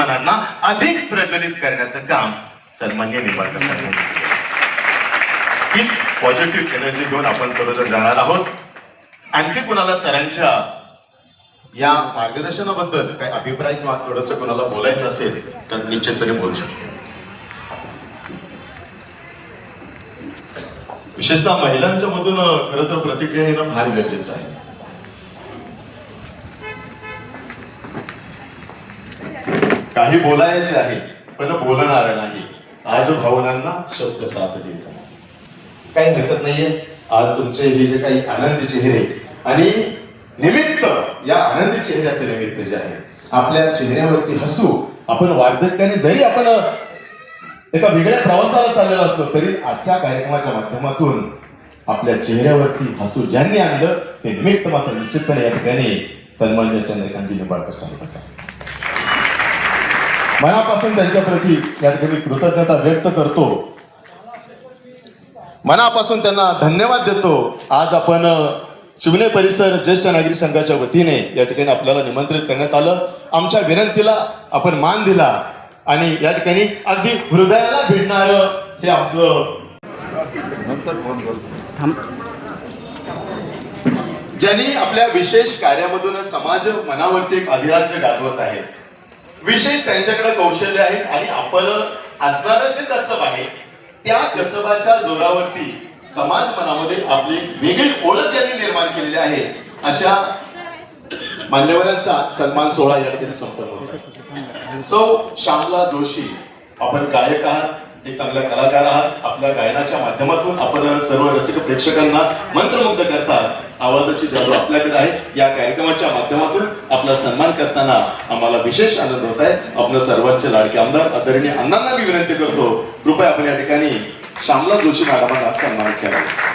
मनांना अधिक प्रज्वलित करण्याचं काम सन्मान्य निंबाळकर साहेब हीच पॉझिटिव्ह एनर्जी घेऊन आपण सर्वजण जाणार आहोत. आणखी कुणाला सरांच्या या मार्गदर्शनाबद्दल काही अभिप्राय किंवा थोडस कोणाला बोलायचं असेल तर निश्चितपणे बोलू शकतो. विशेषतः महिलांच्या मधून खरं तर प्रतिक्रिया येणं फार गरजेचं आहे. काही बोलायचे आहे पण बोलणार नाही. आज भावनांना शब्द साथ देत काही हरकत नाहीये. आज तुमचे हे जे काही आनंदी चेहरे आणि निमित्त या आनंदी चेहऱ्याचे निमित्त जे आहे आपल्या चेहऱ्यावरती हसू आपण वार्धक्याने जरी आपण एका वेगळ्या प्रवासाला चाललेलो असतो तरी आजच्या कार्यक्रमाच्या माध्यमातून आपल्या चेहऱ्यावरती हसू ज्यांनी आणलं ते निमित्त मात्र निश्चितपणे या ठिकाणी सन्मान्य चंद्रकांतजी निंबाळकर साहेबांचा मनापासून त्यांच्या प्रती या ठिकाणी कृतज्ञता व्यक्त करतो. मनापासून त्यांना धन्यवाद देतो. आज आपण शिवने परिसर ज्येष्ठ नागरिक संघाच्या वतीने या ठिकाणी आपल्याला निमंत्रित करण्यात आलं. आमच्या विनंतीला आपण मान दिला आणि या ठिकाणी अगदी हृदयाला भिडणार हे आमचं ज्यांनी आपल्या विशेष कार्यामधून समाज मनावरती एक अधिराज्य गाजवत आहे विशेष त्यांच्याकडे कौशल्य आहेत आणि आपलं असणारं जे कसब आहे त्या कसबाच्या जोरावरती समाज मनामध्ये आपली वेगळी ओळख ज्यांनी निर्माण केलेली आहे अशा मान्यवरांचा सन्मान सोहळा या ठिकाणी संपन्न होत सौ श्यामला जोशी आपण गायक आहात. एक चांगल्या कलाकार आहात. आपल्या गायनाच्या माध्यमातून आपण सर्व रसिक प्रेक्षकांना मंत्रमुग्ध करतात. आवाजाची जादू आपल्याकडे आहे. या कार्यक्रमाच्या माध्यमातून आपला सन्मान करताना आम्हाला विशेष आनंद होत आहे. आपलं सर्वांचे लाडके आमदार आदरणीय अण्णांना मी विनंती करतो. कृपया आपण या ठिकाणी श्यामला जोशी मॅडमांना सन्मानित करावा.